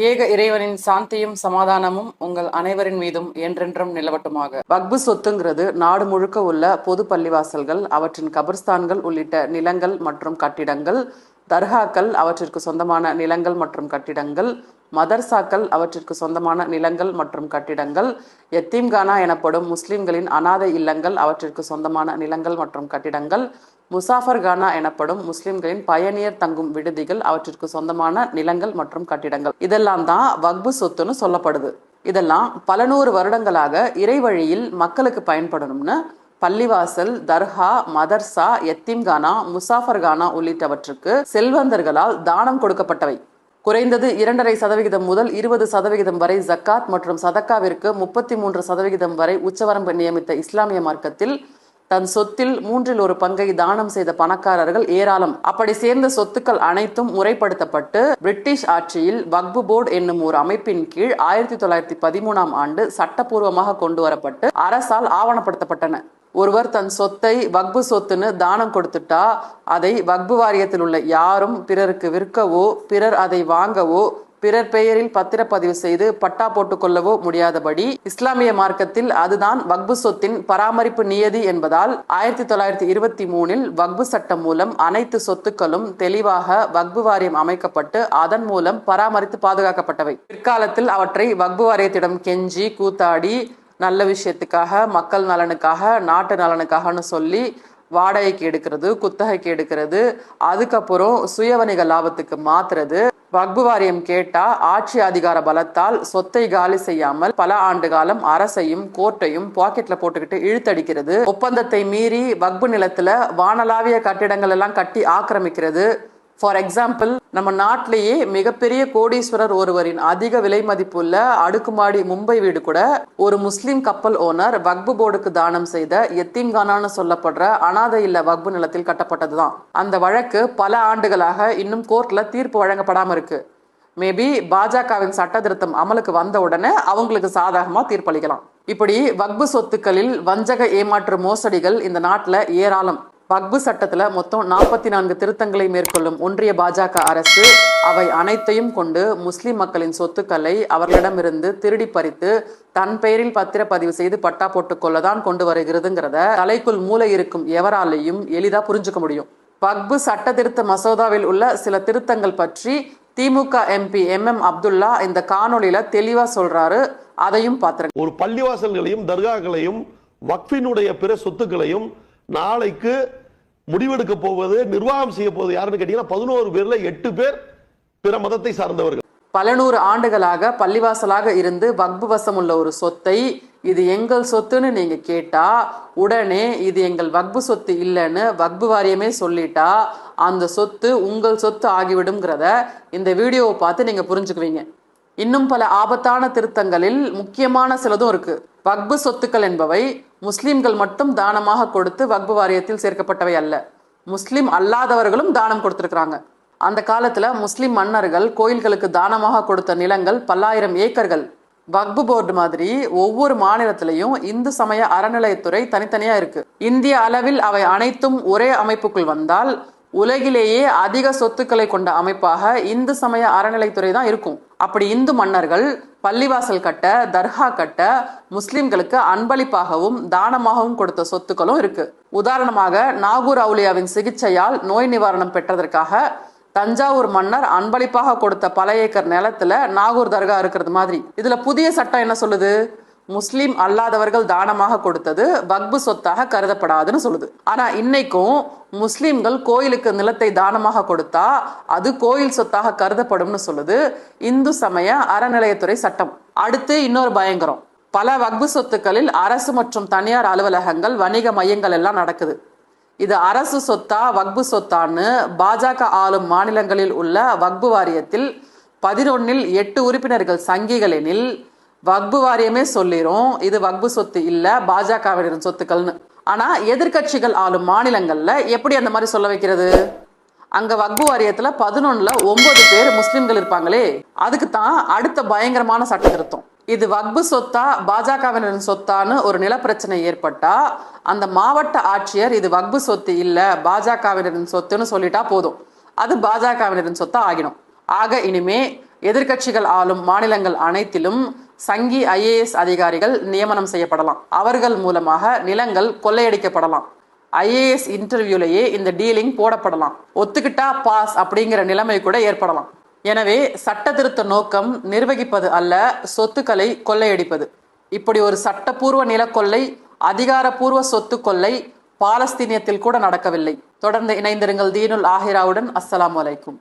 ஏக இறைவனின் சாந்தியும் சமாதானமும் உங்கள் அனைவரின் மீதும் என்றென்றும் நிலவட்டுமாக. பக்பு சொத்துங்கிறது நாடு முழுக்க உள்ள பொது பள்ளிவாசல்கள் அவற்றின் கபர்ஸ்தான்கள் உள்ளிட்ட நிலங்கள் மற்றும் கட்டிடங்கள் தர்காக்கள் அவற்றிற்கு சொந்தமான நிலங்கள் மற்றும் கட்டிடங்கள் மதர்சாக்கள் அவற்றிற்கு சொந்தமான நிலங்கள் மற்றும் கட்டிடங்கள் எத்தீம்கானா எனப்படும் முஸ்லிம்களின் அனாதை இல்லங்கள் அவற்றிற்கு சொந்தமான நிலங்கள் மற்றும் கட்டிடங்கள் முசாஃபர்கானா எனப்படும் முஸ்லிம்களின் பயணியர் தங்கும் விடுதிகள் அவற்றிற்கு சொந்தமான நிலங்கள் மற்றும் கட்டிடங்கள். இதெல்லாம் தான் வக்பு சொத்துன்னு சொல்லப்படுது. இதெல்லாம் பல நூறு வருடங்களாக இறைவழியில் மக்களுக்கு பயன்படணும்னு பள்ளிவாசல் தர்கா மதர்சா எத்தீம்கானா முசாஃபர்கானா உள்ளிட்டவற்றுக்கு செல்வந்தர்களால் தானம் கொடுக்கப்பட்டவை. குறைந்தது இரண்டரை சதவிகிதம் முதல் இருபது சதவிகிதம் வரை ஜக்காத் மற்றும் சதக்காவிற்கு முப்பத்தி மூன்று சதவிகிதம் வரை உச்சவரம்பு நியமித்த இஸ்லாமிய மார்க்கத்தில் தன் சொத்தில் மூன்றில் ஒரு பங்கை தானம் செய்த பணக்காரர்கள் ஏராளம். அப்படி சேர்ந்த சொத்துக்கள் அனைத்தும் முறைப்படுத்தப்பட்டு பிரிட்டிஷ் ஆட்சியில் வக்பு போர்டு என்னும் ஒரு அமைப்பின் கீழ் ஆயிரத்தி தொள்ளாயிரத்தி பதிமூணாம் ஆண்டு சட்டப்பூர்வமாக கொண்டு வரப்பட்டு அரசால் ஆவணப்படுத்தப்பட்டன. ஒருவர் தன் சொத்தை வக்பு சொத்துன்னு தானம் கொடுத்துட்டா அதை வக்பு வாரியத்தில் உள்ள யாரும் பிறருக்கு விற்கவோ பிறர் அதை வாங்கவோ பிறர் பெயரில் பத்திரப்பதிவு செய்து பட்டா போட்டுக்கொள்ளவோ முடியாதபடி இஸ்லாமிய மார்க்கத்தில் அதுதான் வக்பு சொத்தின் பராமரிப்பு நியதி என்பதால் ஆயிரத்தி தொள்ளாயிரத்தி இருபத்தி மூணில் வக்பு சட்டம் மூலம் அனைத்து சொத்துக்களும் தெளிவாக வக்பு வாரியம் அமைக்கப்பட்டு அதன் மூலம் பராமரித்து பாதுகாக்கப்பட்டவை. பிற்காலத்தில் அவற்றை வக்பு வாரியத்திடம் கெஞ்சி கூத்தாடி நல்ல விஷயத்துக்காக மக்கள் நலனுக்காக நாட்டு நலனுக்காகன்னு சொல்லி வாடகைக்கு எடுக்கிறது குத்தகைக்கு எடுக்கிறது. அதுக்கப்புறம் சுய வணிக லாபத்துக்கு மாத்துறது. வக்பு வாரியம் கேட்டா ஆட்சி அதிகார பலத்தால் சொத்தை காலி செய்யாமல் பல ஆண்டு காலம் அரசையும் கோர்ட்டையும் பாக்கெட்ல போட்டுக்கிட்டு இழுத்தடிக்கிறது. ஒப்பந்தத்தை மீறி வக்பு நிலத்துல வானளாவிய கட்டிடங்கள் எல்லாம் கட்டி ஆக்கிரமிக்கிறது. ஃபார் எக்ஸாம்பிள் நம்ம நாட்டிலேயே மிகப்பெரிய கோடீஸ்வரர் ஒருவரின் அதிக விலை மதிப்புள்ள அடுக்குமாடி மும்பை வீடு கூட ஒரு முஸ்லிம் கப்பல் ஓனர் வக்பு போர்டுக்கு தானம் செய்த எத்தீம்கானான்னு சொல்லப்படுற அனாதை இல்ல வக்பு நிலத்தில் கட்டப்பட்டதுதான். அந்த வழக்கு பல ஆண்டுகளாக இன்னும் கோர்ட்ல தீர்ப்பு வழங்கப்படாம இருக்கு. மேபி பாஜகவின் சட்ட திருத்தம் அமலுக்கு வந்த உடனே அவங்களுக்கு சாதகமா தீர்ப்பளிக்கலாம். இப்படி வக்பு சொத்துக்களில் வஞ்சக ஏமாற்று மோசடிகள் இந்த நாட்டுல ஏராளம். வக்பு சட்டத்தில் மொத்தம் நாற்பத்தி நான்கு திருத்தங்களை மேற்கொள்ளும் ஒன்றிய பாஜக அரசு அவை அனைத்தையும் கொண்டு முஸ்லிம் மக்களின் சொத்துக்களை அவர்களிடமிருந்து திருடி பறித்து தன் பெயரில் பத்திரப்பதிவு செய்து பட்டா போட்டுக்கொள்ள தான் கொண்டு வருகிறதுங்கிறத தலைக்குள் மூளை இருக்கும் எவராலையும் எளிதா புரிஞ்சுக்க முடியும். வக்பு சட்ட திருத்த மசோதாவில் உள்ள சில திருத்தங்கள் பற்றி DMK MP M M Abdullah இந்த காணொலியில தெளிவா சொல்றாரு. அதையும் பாத்துருங்க ஒரு பள்ளிவாசல்களையும் தர்காக்களையும் வக்ஃபினுடைய பிற சொத்துக்களையும் நாளைக்கு முடிவெடுக்க போவது நிர்வாகம் செய்ய போவது யாருன்னு கேட்டீங்கன்னா பதினோரு பேர்ல எட்டு பேர் பிற மதத்தை சார்ந்தவர்கள். பல நூறு ஆண்டுகளாக பள்ளிவாசலாக இருந்து வக்பு வசம் உள்ள ஒரு சொத்தை இது எங்கள் சொத்துன்னு நீங்க கேட்டா உடனே இது எங்கள் வக்பு சொத்து இல்லைன்னு வக்பு வாரியமே சொல்லிட்டா அந்த சொத்து உங்கள் சொத்து ஆகிவிடும்ங்கிறத இந்த வீடியோவை பார்த்து நீங்க புரிஞ்சுக்குவீங்க. இன்னும் பல ஆபத்தான திருத்தங்களில் முக்கியமான சிலதும் இருக்கு. வக்பு சொத்துக்கள் என்பவை முஸ்லிம்கள் மட்டும் தானமாக கொடுத்து வக்பு வாரியத்தில் சேர்க்கப்பட்டவை அல்ல. முஸ்லிம் அல்லாதவர்களும் தானம் கொடுத்திருக்கிறாங்க. அந்த காலத்துல முஸ்லிம் மன்னர்கள் கோயில்களுக்கு தானமாக கொடுத்த நிலங்கள் பல்லாயிரம் ஏக்கர்கள். வக்பு போர்டு மாதிரி ஒவ்வொரு மாநிலத்திலையும் இந்து சமய அறநிலையத்துறை தனித்தனியா இருக்கு. இந்திய அளவில் அவை அனைத்தும் ஒரே அமைப்புக்குள் வந்தால் உலகிலேயே அதிக சொத்துக்களை கொண்ட அமைப்பாக இந்து சமய அறநிலைத்துறை தான் இருக்கும். அப்படி இந்து மன்னர்கள் பள்ளிவாசல் கட்ட தர்கா கட்ட முஸ்லிம்களுக்கு அன்பளிப்பாகவும் தானமாகவும் கொடுத்த சொத்துக்களும் இருக்கு. உதாரணமாக நாகூர் அவுலியாவின் சிகிச்சையால் நோய் நிவாரணம் பெற்றதற்காக தஞ்சாவூர் மன்னர் அன்பளிப்பாக கொடுத்த பல ஏக்கர் நிலத்துல நாகூர் தர்கா இருக்கிறது மாதிரி. இதுல புதிய சட்டம் என்ன சொல்லுது? முஸ்லீம் அல்லாதவர்கள் தானமாக கொடுத்தது வக்பு சொத்தாக கருதப்படாதுன்னு சொல்லுது. ஆனா இன்னைக்கும் முஸ்லீம்கள் கோயிலுக்கு நிலத்தை தானமாக கொடுத்தா அது கோயில் சொத்தாக கருதப்படும்னு சொல்லுது இந்து சமய அறநிலையத்துறை சட்டம். அடுத்து இன்னொரு பயங்கரம். பல வக்பு சொத்துக்களில் அரசு மற்றும் தனியார் அலுவலகங்கள் வணிக மையங்கள் எல்லாம் நடக்குது. இது அரசு சொத்தா வக்பு சொத்தான்னு பாஜக ஆளும் மாநிலங்களில் உள்ள வக்பு வாரியத்தில் பதினொன்னில் எட்டு உறுப்பினர்கள் சங்கிகள் எனில் வக்பு வாரியமே சொல்லிரும் இது வக்பு சொத்து இல்ல பாஜகவினரின் சொத்துக்கள்னு. ஆனா எதிர்க்கட்சிகள் ஆளும் மாநிலங்கள்ல எப்படி அந்த மாதிரி சொல்ல வைக்கிறது? அங்க வக்பு வாரியத்துல பதினொன்னுல ஒன்பது பேர் முஸ்லிம்கள் இருப்பாங்களே அதுக்கு தான் அடுத்த பயங்கரமான சட்ட திருத்தம். இது வக்பு சொத்தா பாஜகவினரின் சொத்தான்னு ஒரு நிலப்பிரச்சனை ஏற்பட்டா அந்த மாவட்ட ஆட்சியர் இது வக்பு சொத்து இல்ல பாஜகவினரின் சொத்துன்னு சொல்லிட்டா போதும். அது பாஜகவினரின் சொத்தா ஆகிடும். ஆக இனிமே எதிர்க்கட்சிகள் ஆளும் மாநிலங்கள் அனைத்திலும் சங்கி ஐஏஎஸ் அதிகாரிகள் நியமனம் செய்யப்படலாம். அவர்கள் மூலமாக நிலங்கள் கொள்ளையடிக்கப்படலாம். ஐஏஎஸ் இன்டர்வியூலேயே இந்த டீலிங் போடப்படலாம். ஒத்துக்கிட்டா பாஸ் அப்படிங்கிற நிலைமை கூட ஏற்படலாம். எனவே சட்ட திருத்த நோக்கம் நிர்வகிப்பது அல்ல சொத்துக்களை கொள்ளையடிப்பது. இப்படி ஒரு சட்டப்பூர்வ நிலக்கொள்ளை அதிகாரப்பூர்வ சொத்து கொள்ளை பாலஸ்தீனியத்தில் கூட நடக்கவில்லை. தொடர்ந்து இணைந்திருங்கள் தீனுல் ஆஹிராவுடன். அஸ்ஸலாமு அலைக்கும்.